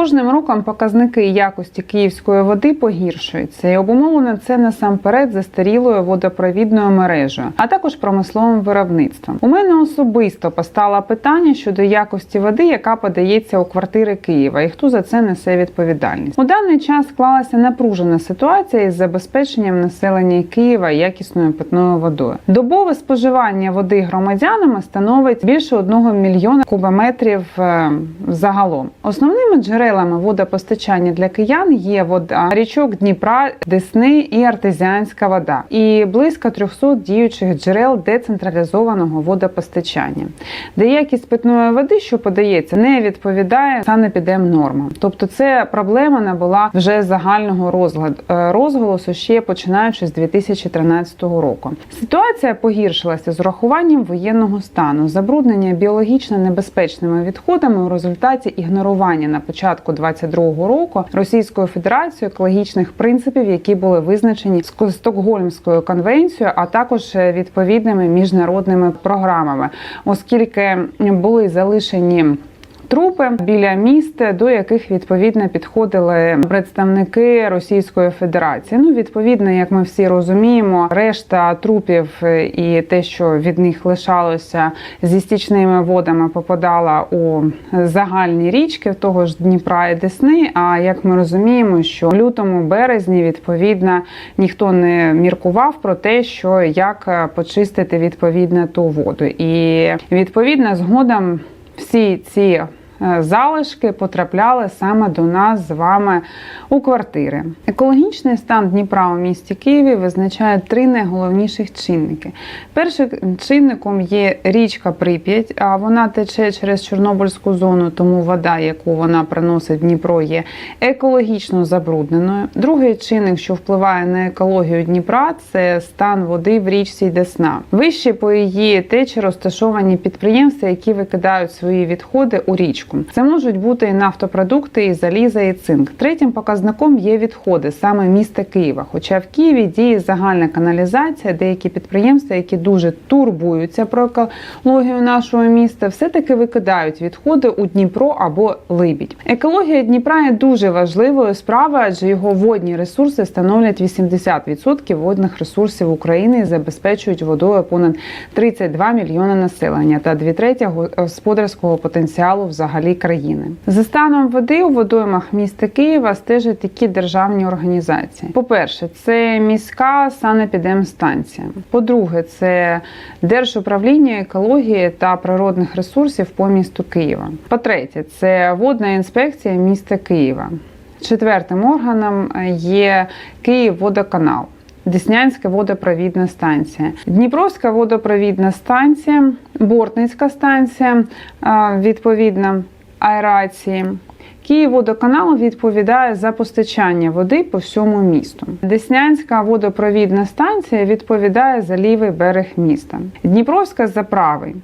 кожним роком показники якості київської води погіршуються, і обумовлено це насамперед застарілою водопровідною мережею, а також промисловим виробництвом. У мене особисто постало питання щодо якості води, яка подається у квартири Києва, і хто за це несе відповідальність. У даний час склалася напружена ситуація із забезпеченням населення Києва якісною питною водою. Добове споживання води громадянами становить більше 1 мільйона кубометрів е, загалом. Основними джерелами водопостачання для киян є вода річок Дніпра, Десни і артезіанська вода, і близько 300 діючих джерел децентралізованого водопостачання, де якість питної води, що подається, не відповідає санепідемнормам. Тобто, це проблема набула вже загального розгляду е, розголосу ще починаючи з 2013 року. Ситуація погіршилася з урахуванням воєнного стану, забруднення біологічно небезпечними відходами у результаті ігнорування на початку 2022 року Російською Федерацією екологічних принципів, які були визначені Стокгольмською конвенцією, а також відповідними міжнародними програмами, оскільки були залишені. Трупи біля міст, до яких відповідно підходили представники Російської Федерації. Ну, відповідно, як ми всі розуміємо, решта трупів і те, що від них лишалося зі стічними водами, попадала у загальні річки того ж Дніпра і Десни. А як ми розуміємо, що в лютому березні відповідно ніхто не міркував про те, що як почистити відповідно ту воду, і відповідно згодом всі ці залишки потрапляли саме до нас з вами у квартири. Екологічний стан Дніпра у місті Києві визначає три найголовніших чинники. Першим чинником є річка Прип'ять, а вона тече через Чорнобильську зону, тому вода, яку вона приносить в Дніпро, є екологічно забрудненою. Другий чинник, що впливає на екологію Дніпра, це стан води в річці Десна. Вище по її течі розташовані підприємства, які викидають свої відходи у річку. Це можуть бути і нафтопродукти, і заліза, і цинк. Третім показником є відходи саме міста Києва. Хоча в Києві діє загальна каналізація, деякі підприємства, які дуже турбуються про екологію нашого міста, все таки викидають відходи у Дніпро або Либідь. Екологія Дніпра є дуже важливою справою, адже його водні ресурси становлять 80% водних ресурсів України і забезпечують водою понад 32 мільйони населення та дві треті господарського потенціалу взагалі взагалі країни. За станом води у водоймах міста Києва стежать такі державні організації. По-перше, це міська санепідемстанція. По-друге, це Держуправління екології та природних ресурсів по місту Києва. По-третє, це водна інспекція міста Києва. Четвертим органом є Київводоканал. Деснянська водопровідна станція, Дніпровська водопровідна станція, Бортницька станція, відповідно аерації. Київводоканал відповідає за постачання води по всьому місту. Деснянська водопровідна станція відповідає за лівий берег міста. Дніпровська за правий.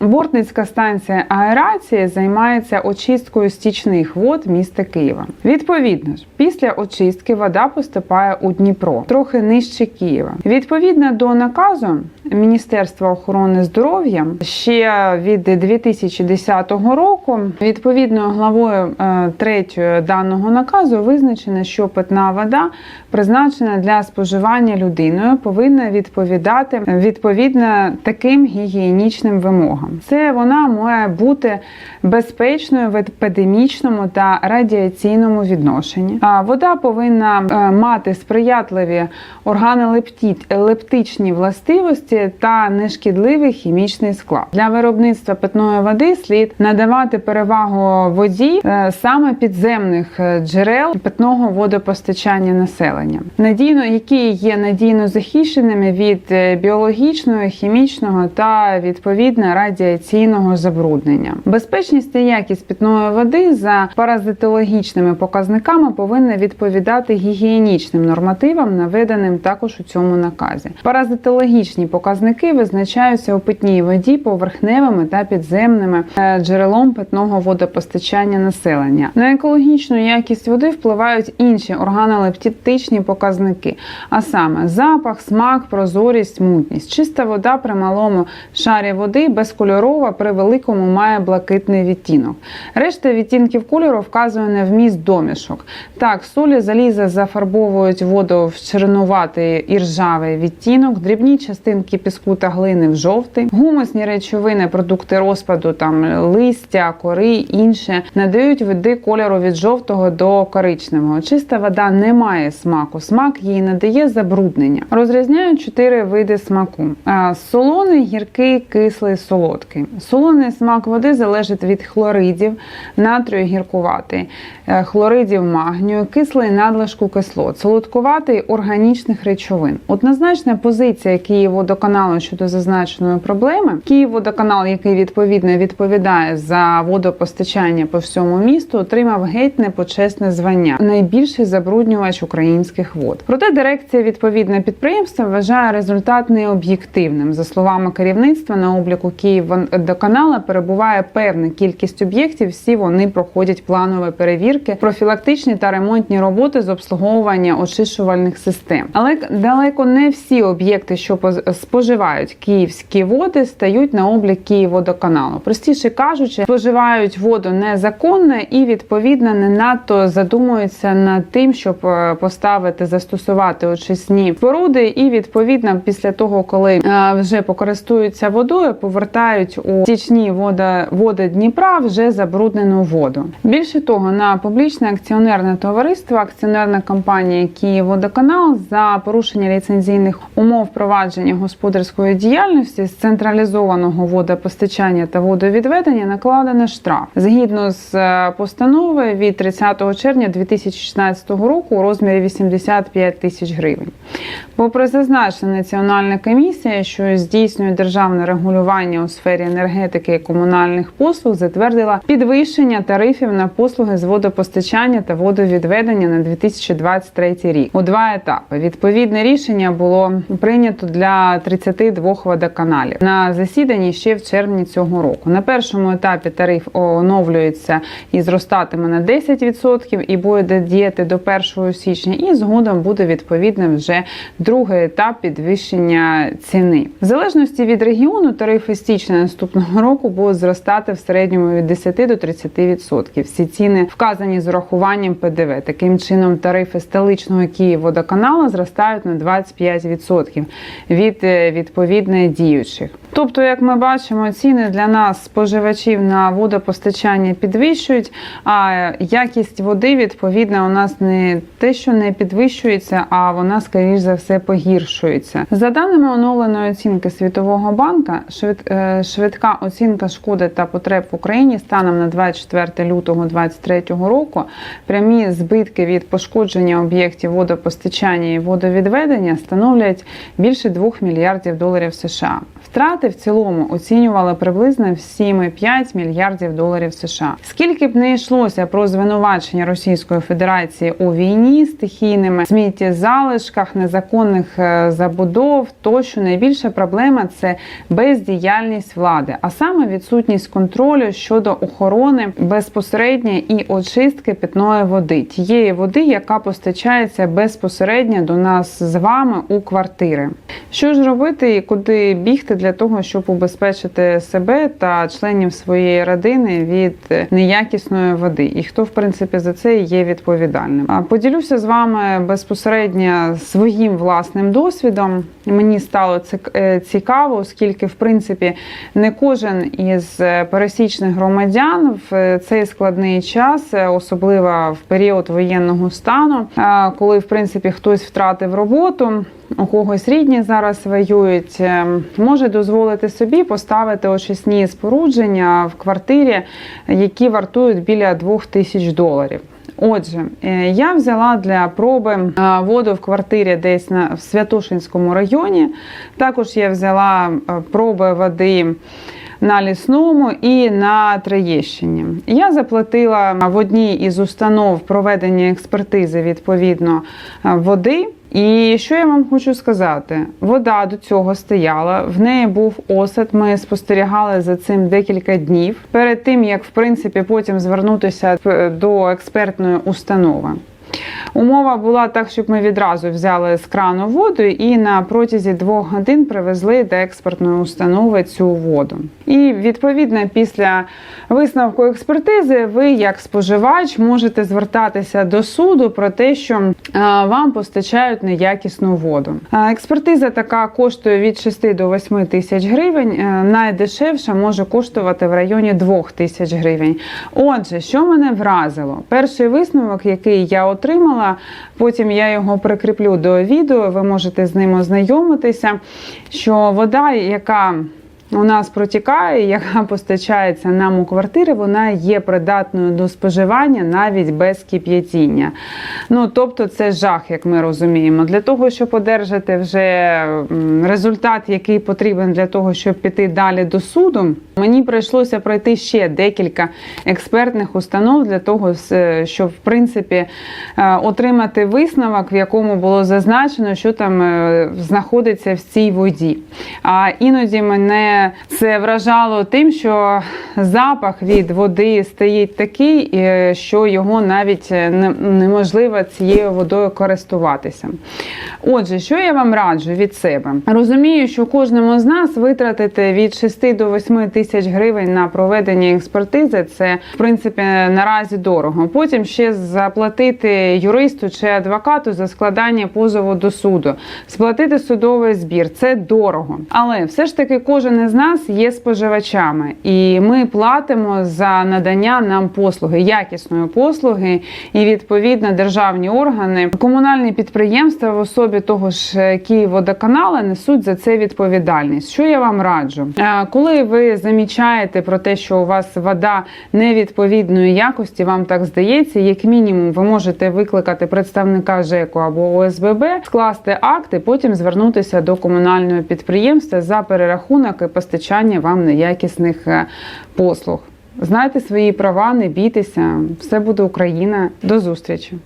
Бортницька станція аерації займається очисткою стічних вод міста Києва. Відповідно ж, після очистки вода поступає у Дніпро, трохи нижче Києва. Відповідно до наказу Міністерства охорони здоров'я ще від 2010 року, відповідною главою 3 е, даного наказу визначено, що питна вода призначена для споживання людиною, повинна відповідати відповідно таким гігієнічним вимогам. Це вона має бути безпечною в епідемічному та радіаційному відношенні. А вода повинна е, мати сприятливі органолептичні властивості та нешкідливий хімічний склад. Для виробництва питної води слід надавати перевагу воді е, саме підземних е, джерел питного водопостачання населення, надійно які є надійно захищеними від біологічного, хімічного та відповідно радіаційного радіаційного забруднення. Безпечність і якість питної води за паразитологічними показниками повинна відповідати гігієнічним нормативам, наведеним також у цьому наказі. Паразитологічні показники визначаються у питній воді поверхневими та підземними е, джерелом питного водопостачання населення. На екологічну якість води впливають інші органолептичні показники, а саме запах, смак, прозорість, мутність. Чиста вода при малому шарі води без кольору кольорова, при великому має блакитний відтінок. Решта відтінків кольору вказує на вміст домішок. Так, солі заліза зафарбовують воду в чернуватий і ржавий відтінок, дрібні частинки піску та глини в жовтий, гумусні речовини, продукти розпаду, там листя, кори, інше надають види кольору від жовтого до коричневого. Чиста вода не має смаку. Смак їй надає забруднення. Розрізняють чотири види смаку: солоний, гіркий, кислий, солодкий. Солоний смак води залежить від хлоридів, натрію гіркуватий, е, хлоридів магнію, кислий надлишку кислот, солодкуватий органічних речовин. Однозначна позиція Київводоканалу щодо зазначеної проблеми. Київводоканал, який відповідно відповідає за водопостачання по всьому місту, отримав геть непочесне звання найбільший забруднювач українських вод. Проте дирекція відповідне підприємства вважає результат необ'єктивним. За словами керівництва, на обліку Київводоканала перебуває певна кількість об'єктів. Всі вони проходять планові перевірки, профілактичні та ремонтні роботи з обслуговування очищувальних систем. Але далеко не всі об'єкти, що поз- споживають київські води, стають на облік Київводоканалу. Простіше кажучи, споживають воду незаконно і відповідно не надто задумуються над тим, щоб е, поставити застосувати очисні споруди, і відповідно після того, коли е, вже покористуються водою, повертають у стічні вода води Дніпра вже забруднену воду. Більше того, на публічне акціонерне товариство, акціонерна компанія Київводоканал за порушення ліцензійних умов провадження господарської діяльності з централізованого водопостачання та водовідведення накладено штраф згідно з е, постановою від 30 червня 2016 року у розмірі 85 тисяч гривень. Попри зазначене, Національна комісія, що здійснює державне регулювання у сфері енергетики і комунальних послуг, затвердила підвищення тарифів на послуги з водопостачання та водовідведення на 2023 рік у два етапи. Відповідне рішення було прийнято для 32 водоканалів на засіданні ще в червні цього року. На першому етапі тариф оновлюється і зростатиме на 10% і буде діяти до 1 січня. І згодом буде відповідно вже другий етап підвищення ціни. В залежності від регіону тарифи з січня наступного року будуть зростати в середньому від 10 до 30%. Всі ціни вказані з урахуванням ПДВ. Таким чином, тарифи столичного Київводоканалу зростають на 25% від е, відповідно діючих. Тобто, як ми бачимо, ціни для нас, споживачів на водопостачання підвищують, а якість води відповідно у нас не те, що не підвищується, а вона скоріш за все погіршується. За даними оновленої оцінки Світового банка, е, швидка оцінка шкоди та потреб в Україні станом на 24 лютого 2023 року. Прямі збитки від пошкодження об'єктів водопостачання і водовідведення становлять більше 2 мільярдів доларів США. Втрати в цілому оцінювали приблизно в 7,5 мільярдів доларів США. Скільки б не йшлося про звинувачення Російської Федерації у війні, стихійними сміттєзалишках, незаконних е, забудов, тощо найбільша проблема це бездіяльність влади, а саме відсутність контролю щодо охорони безпосередньо і очистки питної води, тієї води, яка постачається безпосередньо до нас з вами у квартири. Що ж робити і куди бігти для того, щоб убезпечити себе та членів своєї родини від неякісної води, і хто в принципі за це є відповідальним? Поділюся з вами безпосередньо своїм власним досвідом. Мені стало цик- е, цікаво, оскільки в принципі не кожен із е, пересічних громадян в цей складний час, е, особливо в період воєнного стану, е, коли в принципі хтось втратив роботу. У когось рідні зараз воюють, е, може дозволити собі поставити очисні спорудження в квартирі, які вартують біля 2 тисяч доларів. Отже, е, я взяла для проби е, воду в квартирі десь на в Святошинському районі. Також я взяла е, проби води. На лісному і на Троєщині. Я заплатила в одній із установ проведення експертизи відповідно води. І що я вам хочу сказати? Вода до цього стояла, в неї був осад. Ми спостерігали за цим декілька днів перед тим, як в принципі потім звернутися е, до експертної установи. Умова була так, щоб ми відразу взяли з крану воду і на протязі двох годин привезли до експортної установи цю воду. І відповідно після висновку експертизи, ви, як споживач, можете звертатися до суду про те, що вам постачають неякісну воду. Експертиза така коштує від 6 до 8 тисяч гривень. Найдешевша може коштувати в районі 2 тисяч гривень. Отже, що мене вразило? Перший висновок, який я отримала, потім я його прикріплю до відео. Ви можете з ним ознайомитися. Що вода, яка у нас протікає, яка постачається нам у квартири, вона є придатною до споживання навіть без кип'ятіння. Ну тобто це жах, як ми розуміємо. Для того, щоб одержати вже результат, який потрібен для того, щоб піти далі до суду, мені прийшлося пройти ще декілька експертних установ для того, щоб в принципі е, отримати висновок, в якому було зазначено, що там е, знаходиться в цій воді. А іноді мене це вражало тим, що запах від води стоїть такий, е, що його навіть е, неможливо цією водою користуватися. Отже, що я вам раджу від себе? Розумію, що кожному з нас витратити від 6 до 8 тисяч гривень на проведення експертизи це в принципі наразі дорого. Потім ще заплатити юристу чи адвокату за складання позову до суду, сплатити судовий збір це дорого. Але все ж таки кожен із нас є споживачами, і ми платимо за надання нам послуги, якісної послуги, і відповідно державні органи, комунальні підприємства в особі того ж е, Київводоканала несуть за це відповідальність. Що я вам раджу? Е, Коли ви замічаєте про те, що у вас вода невідповідної якості, вам так здається, як мінімум, ви можете викликати представника ЖЕКу або ОСББ, скласти акти, потім звернутися до комунального підприємства за перерахунок і постачання вам неякісних е, послуг. Знайте свої права, не бійтеся, все буде Україна. До зустрічі.